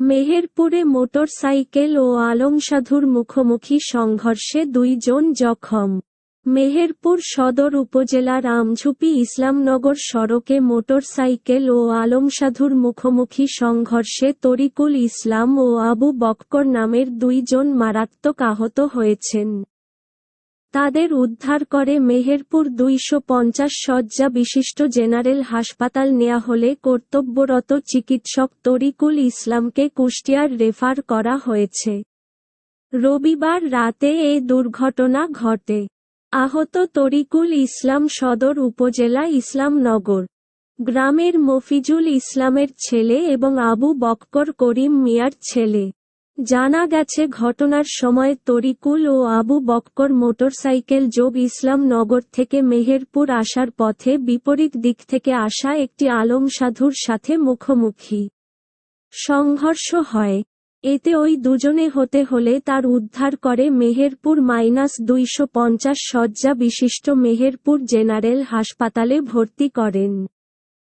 মেহেরপুরে motorcycle ও আলমসাধুর মুখোমুখি সংঘর্ষে দুইজন জখম। মেহেরপুর সদর উপজেলার আমঝুপি ইসলামনগর সড়কে মোটরসাইকেল ও আলমসাধুর মুখোমুখি সংঘর্ষে তরিকুল ইসলাম ও আবু বক্কর নামের দুইজন মারাত্মক আহত হয়েছেন। তাদের উদ্ধার করে মেহেরপুর দুইশো পঞ্চাশ শয্যা বিশিষ্ট জেনারেল হাসপাতাল নেয়া হলে কর্তব্যরত চিকিৎসক তরিকুল ইসলামকে কুষ্টিয়ার রেফার করা হয়েছে। রবিবার রাতে এ দুর্ঘটনা ঘটে। আহত তরিকুল ইসলাম সদর উপজেলা ইসলামনগর। গ্রামের মফিজুল ইসলামের ছেলে এবং আবু বক্কর করিম মিয়ার ছেলে। জানা গেছে ঘটনার সময় তরিকুল ও আবু বক্কর মোটরসাইকেল যোগ ইসলামনগর থেকে মেহেরপুর আসার পথে বিপরীত দিক থেকে আসা একটি আলম সাধুর সাথে মুখোমুখি সংঘর্ষ হয়। এতে ওই দুজনে হতে হলে তার উদ্ধার করে মেহেরপুর মাইনাস দুইশো পঞ্চাশ শয্যা বিশিষ্ট মেহেরপুর জেনারেল হাসপাতালে ভর্তি করেন।